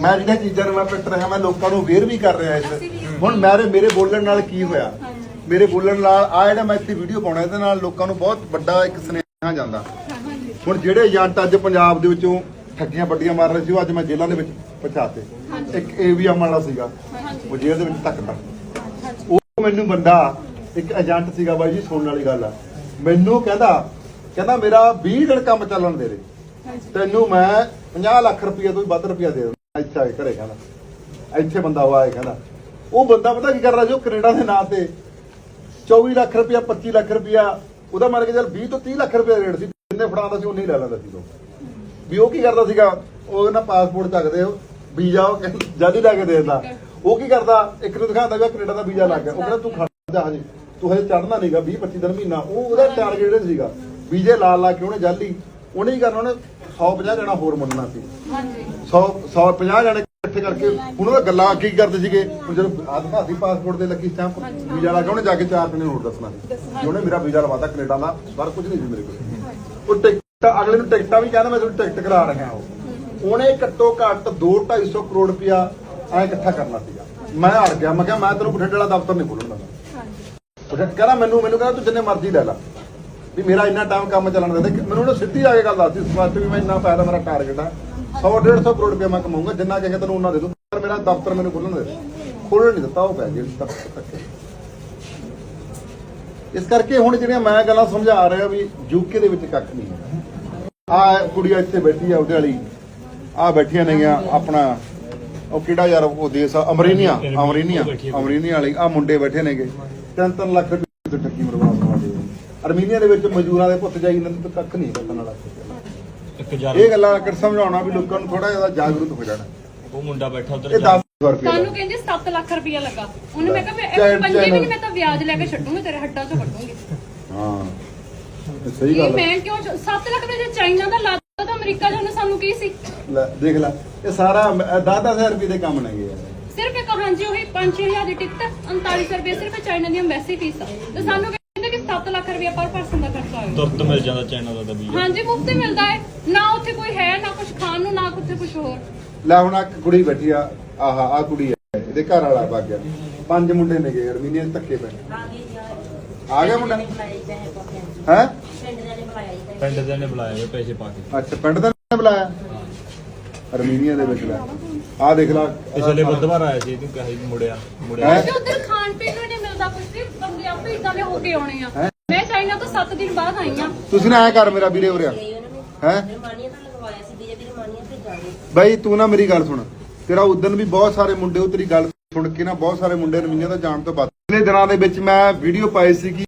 ਮੈਂ ਜਿਹੜੀਆਂ ਚੀਜ਼ਾਂ ਨੂੰ ਮੈਂ ਪਿੱਟ ਰਿਹਾ ਮੈਂ ਲੋਕਾਂ ਨੂੰ ਅਵੇਅਰ ਵੀ ਕਰ ਰਿਹਾ ਇਸ ਹੁਣ ਮੇਰੇ ਮੇਰੇ ਬੋਲਣ ਨਾਲ ਕੀ ਹੋਇਆ? ਮੇਰੇ ਬੋਲਣ ਨਾਲ ਆ ਜਿਹੜਾ ਮੈਂ ਇੱਥੇ ਵੀਡੀਓ ਪਾਉਣਾ ਇਹਦੇ ਨਾਲ ਲੋਕਾਂ ਨੂੰ ਬਹੁਤ ਵੱਡਾ ਇੱਕ ਸੁਨੇਹਾ ਜਾਂਦਾ। ਹੁਣ ਜਿਹੜੇ ਏਜੰਟ ਅੱਜ ਪੰਜਾਬ ਦੇ ਵਿੱਚੋਂ ਠੱਗੀਆਂ ਵੱਡੀਆਂ ਮਾਰ ਰਹੇ ਸੀ ਉਹ ਅੱਜ ਮੈਂ ਜੇਲ੍ਹਾਂ ਦੇ ਵਿੱਚ ਪਹੁੰਚਾਤੇ। ਇੱਕ ਏਵੀਐਮ ਵਾਲਾ ਸੀਗਾ ਉਹ ਜੇਲ੍ਹ ਦੇ ਵਿੱਚ ਤੱਕਦਾ ਉਹ ਮੈਨੂੰ ਬੰਦਾ ਇੱਕ ਏਜੰਟ ਸੀਗਾ ਬਾਈ ਜੀ ਸੁਣਨ ਵਾਲੀ ਗੱਲ ਆ। ਮੈਨੂੰ ਕਹਿੰਦਾ ਕਹਿੰਦਾ ਮੇਰਾ 20 ਦਿਨ ਕੰਮ ਚੱਲਣ ਦੇ ਦੇ ਤੈਨੂੰ ਮੈਂ 50 ਲੱਖ ਰੁਪਏ ਤੋਂ ਵੀ ਵੱਧ ਰੁਪਇਆ ਦੇ ਇੱਥੇ ਆ ਕੇ ਘਰੇ ਕਹਿੰਦਾ। ਇੱਥੇ ਬੰਦਾ ਉਹ ਕਹਿੰਦਾ। ਉਹ ਬੰਦਾ ਪਤਾ ਕੀ ਕਰ ਰਿਹਾ ਸੀ? ਉਹ ਕੈਨੇਡਾ ਦੇ ਨਾਂ ਤੇ 24 ਲੱਖ ਰੁਪਇਆ 25 ਲੱਖ ਰੁਪਇਆ, ਉਹਦਾ ਮੰਨ ਕੇ ਚੱਲ 20 ਤੋਂ 30 ਲੱਖ ਰੁਪਏ ਰੇਟ ਸੀ। ਜਿੰਨੇ ਫੜਾਉਂਦਾ ਸੀ ਉਨੇ ਹੀ ਲੈ ਲੈਂਦਾ ਸੀ ਉਹ। ਵੀ ਉਹ ਕੀ ਕਰਦਾ ਸੀਗਾ? ਉਹ ਨਾ ਪਾਸਪੋਰਟ ਚੱਕਦੇ ਉਹ ਵੀਜ਼ਾ ਉਹ ਜਦ ਹੀ ਲੈ ਕੇ ਦੇ ਦਿੰਦਾ। ਉਹ ਕੀ ਕਰਦਾ? ਇੱਕ ਨੂੰ ਦਿਖਾਉਂਦਾ ਵੀ ਕੈਨੇਡਾ ਦਾ ਵੀਜ਼ਾ ਲੱਗ ਗਿਆ। ਉਹ ਕਹਿੰਦਾ, ਤੂੰ ਖੜ ਜਾ ਹਜੇ। ਤੂੰ ਹਜੇ ਚੜਨਾ ਨਹੀਂਗਾ 20 25 ਦਿਨ ਮਹੀਨਾ। ਉਹ ਉਹਦਾ ਟਾਰਗੇਟ ਸੀਗਾ। ਵੀਜ਼ੇ ਲਾਲ ਲਾ ਕੇ ਉਹਨੇ ਜਾਲੀ ਉਹਨੇ ਹੀ ਕਰਨਾ? ਉਹਨੇ 150 ਜਣਾ ਹੋਰ ਮੰਨਣਾ ਸੀ। ਹਾਂਜੀ। 100 150 ਜਣੇ ਇਕੱਠੇ ਕਰਕੇ ਉਹਨਾਂ ਦਾ ਗੱਲਾਂ ਕੀ ਕਰਦੇ ਸੀਗੇ? ਹੁਣ ਜਦੋਂ ਆਧਾ ਸੀ ਪਾਸਪੋਰਟ ਦੇ ਲੱਗੀ ਸਟੈਂਪ ਵੀਜ਼ਾ ਲਾ ਕੇ ਉਹਨੇ ਜਾ ਕੇ ਚਾਰ ਦਿਨ ਹੋਰ ਦੱਸਣਾ ਸੀ? ਉਹਨੇ ਮੇਰਾ ਵੀਜ਼ਾ ਲਵਾਤਾ ਕੈਨੇਡਾ ਦਾ ਪਰ ਕੁਝ ਨਹੀਂ ਸੀ ਮੇਰੇ ਕੋਲ। ਉਹ ਟਿਕਟ ਅਗਲੇ ਨੂੰ ਟਿਕਟਾਂ ਵੀ ਕਹਿੰਦਾ ਮੈਂ ਤੁਹਾਨੂੰ ਟਿਕਟ ਕਰਾ ਰਿਹਾ ਉਹ। ਉਹਨੇ ਘੱਟੋ ਘੱਟ 2 250 ਕਰੋੜ ਰੁਪਇਆ ਐ ਇਕੱਠਾ ਕਰਨਾ ਸੀਗਾ। ਮੈਂ ਅੜ ਗਿਆ ਮੈਂ ਕਿਹਾ ਮੈਂ ਤੈਨੂੰ ਬਠਿੰਡੇ ਵਾਲਾ ਦਫ਼ਤਰ ਨਹੀਂ ਖੋਲਣ ਦਿੰਦਾ। ਬਠਿੰਡੇ ਕਹਿੰਦਾ ਮੈਨੂੰ ਮੈਨੂੰ ਕਹਿੰਦਾ ਤੂੰ ਜਿੰਨੇ ਮਰਜ਼ੀ ਲੈ ਲੈ। ਵੀ ਮੇਰਾ ਇੰਨਾ ਟਾਈਮ ਕੰਮ ਚੱਲਣ ਦੇ ਮੈਨੂੰ ਉਹਨੇ ਸਿੱਧੀ ਆ ਕੇ ਗੱਲ ਦੱਸਦੀ ਵਾਸਤੇ ਵੀ ਮੈਂ ਇੰਨਾ ਪੈਸਾ ਮੇਰਾ ਟਾਰਗੇਟ ਆ। 100 150 ਕਰੋੜ ਰੁਪਏ ਮੈਂ ਕਮਾਊਂਗਾ ਜਿੰਨਾ ਕਹੇਗਾ ਤੈਨੂੰ ਉਹਨਾਂ ਦੇ ਦੂੰ ਪਰ ਮੇਰਾ ਦਫ਼ਤਰ ਮੈਨੂੰ ਖੋਲਣ ਦੇ ਖੋਲਣ ਨਹੀਂ ਦਿੱਤਾ ਉਹ ਪੈ ਜਿਹੜੀ ਦਫ਼ਤਰ ਤੱਕ। ਇਸ ਕਰਕੇ ਹੁਣ ਜਿਹੜੀਆਂ ਮੈਂ ਗੱਲਾਂ ਸਮਝਾ ਰਿਹਾ ਵੀ ਯੂਕੇ ਦੇ ਵਿੱਚ ਕੱਖ ਨਹੀਂ ਆ ਕੁੜੀਆਂ ਇੱਥੇ ਬੈਠੀ ਆ ਉਹਦੇ ਵਾਲੀ। ਆ ਬੈਠੀਆਂ ਨੇਗੀਆਂ ਆਪਣਾ ਉਹ ਕਿਹੜਾ ਯਾਰ ਉਹ ਦੇਸ਼ ਆ? ਅਮਰੀਨੀਆ ਅਮਰੀਨੀਆ। ਅਮਰੀਨੀਆ ਵਾਲੀ। ਆ ਮੁੰਡੇ ਬੈਠੇ ਨੇਗੇ। ਤਿੰਨ ਤਿੰਨ ਲੱਖ ਰੁਪਏ ਤੇ ਦਵਾਦੇ ਅਰਮੀਨੀਆ ਦੇ ਵਿੱਚ ਮਜ਼ਦੂਰਾਂ ਦੇ ਪੁੱਤ ਜਾਈ ਇਹਨਾਂ ਨੂੰ ਤਾਂ ਕੱਖ ਨਹੀਂ ਪਤਾ ਨਾਲ ਇਹ ਗੱਲਾਂ ਕਰ ਸਮਝਾਉਣਾ ਵੀ ਲੋਕਾਂ ਨੂੰ ਥੋੜਾ ਜਿਹਾ ਜਾਗਰੂਕ ਹੋ ਜਾਣਾ। ਉਹ ਮੁੰਡਾ ਬੈਠਾ ਉਧਰ ਇਹ 10000 ਰੁਪਏ ਤੁਹਾਨੂੰ ਕਹਿੰਦੇ 7 ਲੱਖ ਰੁਪਇਆ ਲੱਗਾ। ਉਹਨੇ ਮੈਂ ਕਿਹਾ ਮੈਂ ਪੰਜੇ ਵੀ ਮੈਂ ਤਾਂ ਵਿਆਜ ਲੈ ਕੇ ਛੱਡੂੰਗੀ ਤੇਰੇ ਹੱਡਾਂ 'ਚੋਂ ਕੱਢੂੰਗੀ ਹਾਂ ਇਹ ਸਹੀ ਇਹ ਗੱਲ ਹੈ ਮੈਂ ਕਿਉਂ 7 ਲੱਖ ਦੇ ਜੇ ਚਾਈਨਾ ਦਾ ਲਾਤਾ ਤਾਂ ਅਮਰੀਕਾ ਉਹਨੇ ਸਾਨੂੰ ਕੀ ਸੀ? ਲੈ ਦੇਖ ਲੈ ਇਹ ਸਾਰਾ 10000 ਰੁਪਏ ਦੇ ਕੰਮ ਨੇਗੇ ਯਾਰ। ਸਿਰਫ ਇੱਕ ਹਾਂਜੀ ਉਹੀ 5-6000 ਦੀ ਟਿਕਟ 3900 ਰੁਪਏ ਸਿਰਫ ਚਾਈਨਾ ਦੀ ਐਮਬੈਸੀ ਫੀਸ ਆ। ਤੇ ਸਾਨੂੰ 7 ਲੱਖ ਰੁਪਇਆ ਪਰ ਪਰਸਨ ਦਾ ਖਰਚਾ ਆਏਗਾ ਤੁਰਤ ਮਿਲ ਜਾਂਦਾ ਚਾਈਨਾ ਦਾ ਤਾਂ ਵੀਜ਼ਾ ਹਾਂਜੀ ਮੁਫਤ ਹੀ ਮਿਲਦਾ ਹੈ। ਨਾ ਉੱਥੇ ਕੋਈ ਹੈ ਨਾ ਕੁਝ ਖਾਣ ਨੂੰ ਨਾ ਉੱਥੇ ਕੁਝ ਹੋਰ। ਲੈ ਹੁਣ ਆ ਕੁੜੀ ਬੈਠੀ ਆ ਆਹ ਆ ਕੁੜੀ ਹੈ ਇਹਦੇ ਘਰ ਵਾਲਾ ਵਗ ਗਿਆ। ਪੰਜ ਮੁੰਡੇ ਨੇਗੇ ਅਰਮੀਨੀਆ ਦੇ ਧੱਕੇ ਪੈ ਆ ਗਿਆ ਮੁੰਡਾ? ਹੈ? ਪਿੰਡ ਦੇ ਨੇ ਬੁਲਾਇਆ ਵੇ ਪੈਸੇ ਪਾ ਕੇ। ਅੱਛਾ ਪਿੰਡ ਦਾ ਨੇ ਬੁਲਾਇਆ? ਅਰਮੀਨੀਆ ਦੇ ਵਿੱਚ ਲੈ। ਆ ਦੇਖ ਲੈ। ਪਿਛਲੇ ਬੁੱਧਵਾਰ ਆਇਆ ਸੀ ਤੂੰ ਕਹੀ ਮੁੜਿਆ ਮੁੜਿਆ। ਹੈਂ? ਤੇ ਉੱਧਰ ਖਾਣ ਪੀਣ ਨੂੰ ਵੀ ਬੰਦੇ ਆਪੇ ਇਦਾਂ ਦੇ ਹੋ ਕੇ ਆਉਣੇ ਆ? ਹੈਂ? ਮੈਂ ਚਾਈਨਾ ਤੋਂ 7 ਦਿਨ ਬਾਅਦ ਆਈ ਆ ਤੁਸੀਂ ਨਾ ਐ ਕਰ ਮੇਰਾ ਵੀਰੇ ਉਰਿਆ ਹੈ? ਰਮਾਨੀਆ ਤੋਂ ਲਗਵਾਇਆ ਸੀ ਬੀਜੇਪੀ ਰਮਾਨੀਆ ਭੇਜਾਂਗੇ ਬਾਈ ਤੂੰ ਨਾ ਮੇਰੀ ਗੱਲ ਸੁਣ। ਤੇਰਾ ਉਦੋਂ ਵੀ ਬਹੁਤ ਸਾਰੇ ਮੁੰਡੇ ਉਹ ਤੇਰੀ ਗੱਲ ਸੁਣ ਕੇ ਨਾ ਬਹੁਤ ਸਾਰੇ ਮੁੰਡੇ ਅਰਮੀਨੀਆ ਦਾ ਜਾਣ ਤੋਂ ਬਾਅਦ। ਪਿਛਲੇ ਦਿਨਾਂ ਦੇ ਵਿੱਚ ਮੈਂ ਵੀਡੀਓ ਪਾਈ ਸੀ ਕਿ